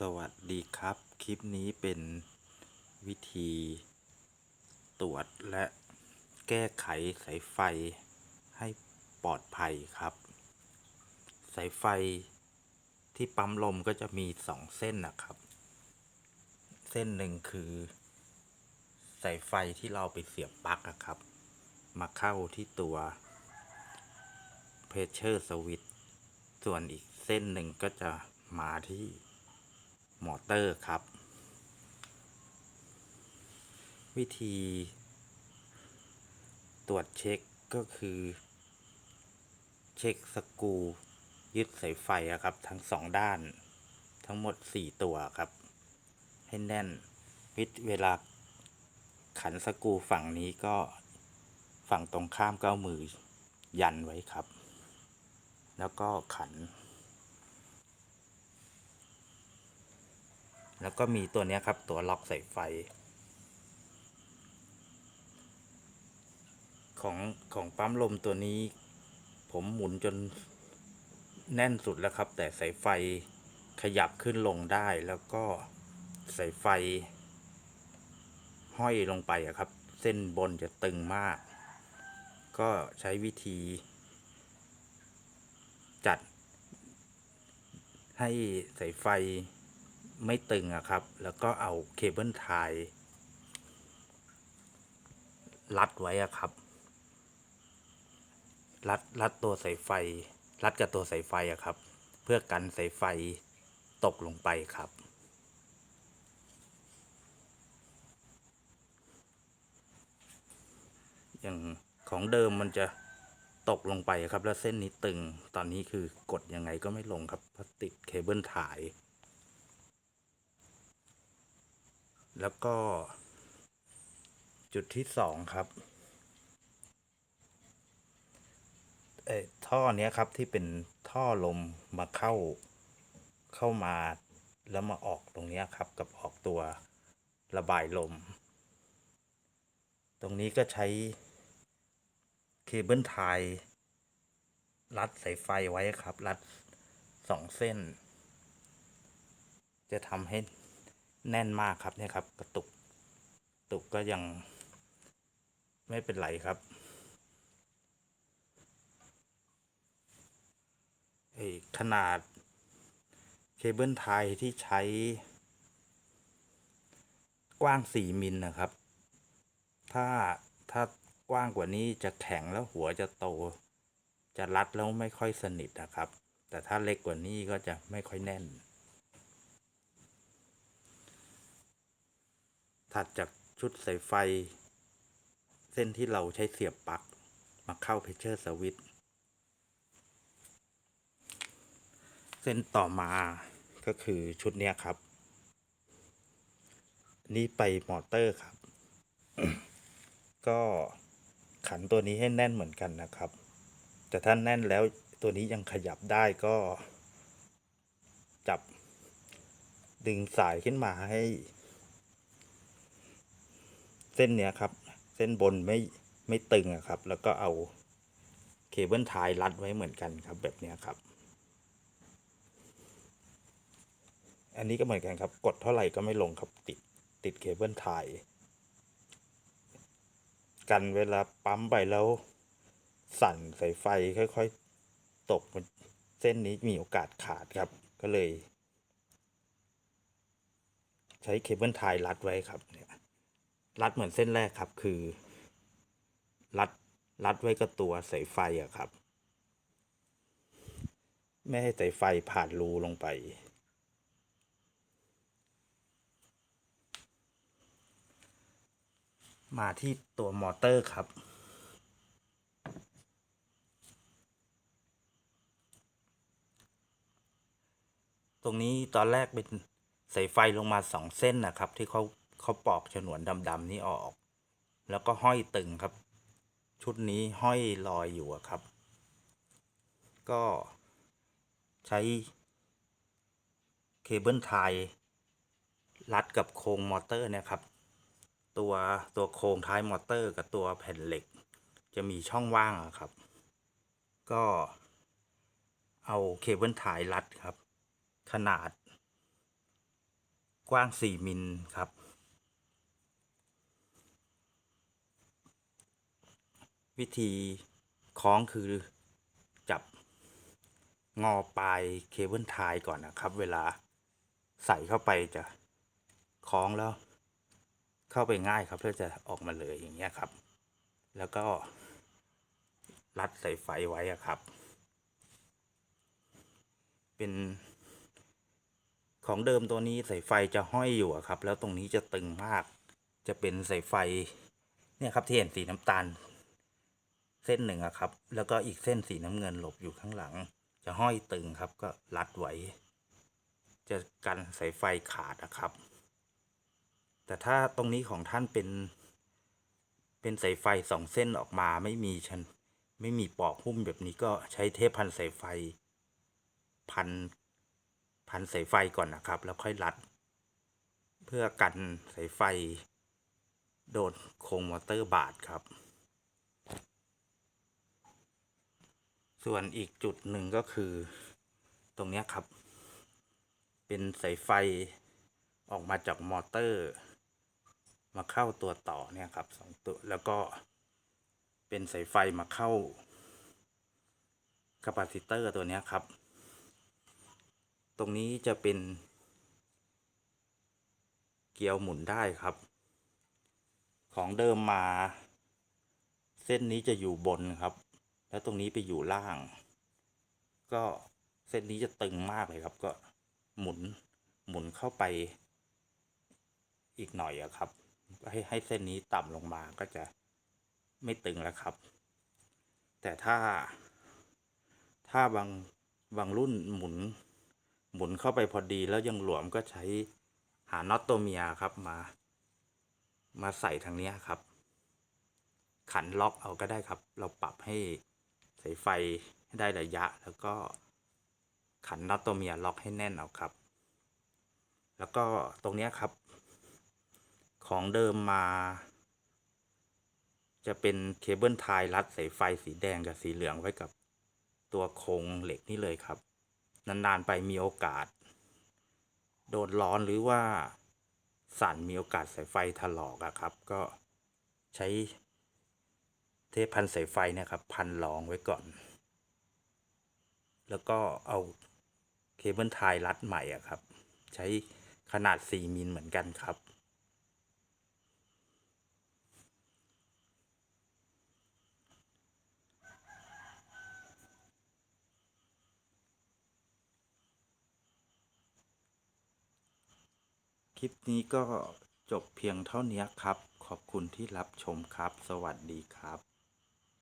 สวัสดีครับ คลิปนี้เป็นวิธีตรวจและแก้ไขสายไฟให้ปลอดภัยครับ สายไฟที่ปั๊มลมก็จะมีสองเส้นนะครับ เส้นหนึ่งคือ สายไฟที่เราไปเสียบปลั๊กอะครับ มาเข้าที่ตัวเพรสเชอร์สวิตส่วนอีกเส้นหนึ่งก็จะมาที่ มอเตอร์ครับ วิธี ตรวจเช็คก็คือ เช็คสกูยึดสายไฟครับ ทั้งสองด้าน ทั้งหมด 4 ตัวครับ ให้แน่นวิเวลาขันสกูฝั่งนี้ก็ฝั่งตรงข้ามก็เอามือยันไว้ครับ แล้วก็ขัน แล้วก็มีตัวนี้ครับตัวล็อกสายไฟ ของของปั๊มลมตัวนี้ ผมหมุนจนแน่นสุดแล้วครับ แต่สายไฟขยับขึ้นลงได้แล้วก็สายไฟ ห้อยลงไปอะครับ เส้นบนจะตึงมาก ก็ใช้วิธี จัดให้สายไฟ ไม่ตึงอะครับ แล้วก็เอาเคเบิลไทยรัดไว้อะครับ รัดรัดตัวสายไฟ รัดกับตัวสายไฟอะครับ เพื่อกันสายไฟตกลงไปครับ อย่างของเดิมมันจะตกลงไปครับ แล้วเส้นนี้ตึง ตอนนี้คือกดยังไงก็ไม่ลงครับเพราะติดเคเบิลถ่าย แล้วก็ จุดที่สองครับเอ่อท่อเนี้ยครับที่เป็นท่อลมมาเข้าเข้ามาแล้วมาออกตรงเนี้ยครับกับออกตัวระบายลม ตรงนี้ก็ใช้เคเบิลไทยรัดสายไฟไว้ครับ รัดสองเส้น จะทำให้ แน่นมากครับเนี่ยครับ กระตุกกระตุกก็ยังไม่เป็นไรครับไอขนาดเคเบิลไทยที่ใช้ กว้าง 4 มิลนะครับ ถ้าถ้ากว้างกว่านี้จะแข็งแล้วหัวจะโต จะรัดแล้วไม่ค่อยสนิทนะครับ แต่ถ้าเล็กกว่านี้ก็จะไม่ค่อยแน่น ถัดจากชุดสายไฟ เส้นที่เราใช้เสียบปลั๊กมาเข้าเพชเชอร์สวิตเส้นต่อมาก็คือชุดเนี้ยครับ นี่ไปมอเตอร์ครับ ก็ขันตัวนี้ให้แน่นเหมือนกันนะครับ แต่ถ้าแน่นแล้วตัวนี้ยังขยับได้ก็จับดึงสายขึ้นมาให้ เส้นเนี้ยครับ เส้นบนไม่ไม่ตึงอะครับ แล้วก็เอาเคเบิลไทยรัดไว้เหมือนกันครับ แบบเนี้ยครับ อันนี้ก็เหมือนกันครับ กดเท่าไหร่ก็ไม่ลงครับติดติดเคเบิลไทยกันเวลาปั๊มไปแล้ว สั่นสายไฟค่อยๆ ตกมันเส้นนี้มีโอกาสขาดครับ ก็เลย ใช้เคเบิลไทยรัดไว้ครับเนี่ย รัดเหมือนเส้นแรกครับ คือ รัดรัดไว้กับตัวสายไฟอะครับ ไม่ให้สายไฟผ่านรูลงไป มาที่ตัวมอเตอร์ครับตรงนี้ตอนแรกเป็นสายไฟลงมาสองเส้นนะครับ ที่เขา เขาปอกฉนวนดำๆนี้ออก แล้วก็ห้อยตึงครับ ชุดนี้ห้อยลอยอยู่ครับ ก็ใช้เคเบิลไทยรัดกับโครงมอเตอร์นะครับ ตัวตัวโครงท้ายมอเตอร์กับตัวแผ่นเหล็ก จะมีช่องว่างครับ ก็เอาเคเบิลไทยรัดครับ ขนาดกว้าง 4 มิลครับ วิธีคล้องคือจับงอปลายเคเบิลไทยก่อนนะครับ เวลาใส่เข้าไปจะคล้องแล้ว เข้าไปง่ายครับ เพื่อจะออกมาเลยอย่างเงี้ยครับ แล้วก็รัดใส่ไฟไว้อะครับ เป็นของเดิมตัวนี้สายไฟจะห้อยอยู่ครับ แล้วตรงนี้จะตึงมาก จะเป็นสายไฟเนี่ยครับที่เห็นสีน้ำตาล เส้นหนึ่งอะครับ แล้วก็อีกเส้นสีน้ำเงินหลบอยู่ข้างหลัง จะห้อยตึงครับก็รัดไว้ จะกันสายไฟขาดนะครับ แต่ถ้าตรงนี้ของท่านเป็น เป็นสายไฟสองเส้นออกมาไม่มีชันไม่มีปอกหุ้มแบบนี้ก็ใช้เทปพันสายไฟ พันพันสายไฟก่อนนะครับ แล้วค่อยรัด เพื่อกันสายไฟ โดนโครงมอเตอร์บาดครับ ส่วนอีกจุดหนึ่งก็คือตรงนี้ครับ เป็นสายไฟออกมาจากมอเตอร์ มาเข้าตัวต่อเนี่ยครับสองตัวแล้วก็เป็นสายไฟมาเข้าคาปาซิเตอร์ตัวนี้ครับ ตรงนี้จะเป็น เกลียวหมุนได้ครับ ของเดิมมา เส้นนี้จะอยู่บนครับ แล้วตรงนี้ไปอยู่ล่าง ก็เส้นนี้จะตึงมากเลยครับ ก็หมุนหมุนเข้าไปอีกหน่อยอะครับ ให้ให้เส้นนี้ต่ำลงมาก็จะไม่ตึงแล้วครับ แต่ถ้า ถ้าบางบางรุ่นหมุน หมุนเข้าไปพอดีแล้วยังหลวมก็ใช้หาน็อตตัวเมียครับมา มาใส่ทางนี้ครับ ขันล็อกเอาก็ได้ครับ เราปรับให้ สายไฟให้ได้ระยะ แล้วก็ขันน็อตตัวเมียล็อกให้แน่นเอาครับ แล้วก็ตรงนี้ครับ ของเดิมมา จะเป็นเคเบิลไทยรัดสายไฟสีแดงกับสีเหลืองไว้กับตัวโครงเหล็กนี่เลยครับ นาน ๆ ไปมีโอกาส โดนร้อนหรือว่าสั่นมีโอกาสสายไฟถลอกอะครับ ก็ใช้ เทพันสายไฟนะครับ พันรองไว้ก่อน แล้วก็เอาเคเบิลไทยรัดใหม่อะครับ ใช้ขนาด 4มิลเหมือนกันครับ คลิปนี้ก็จบเพียงเท่านี้ครับ ขอบคุณที่รับชมครับ สวัสดีครับ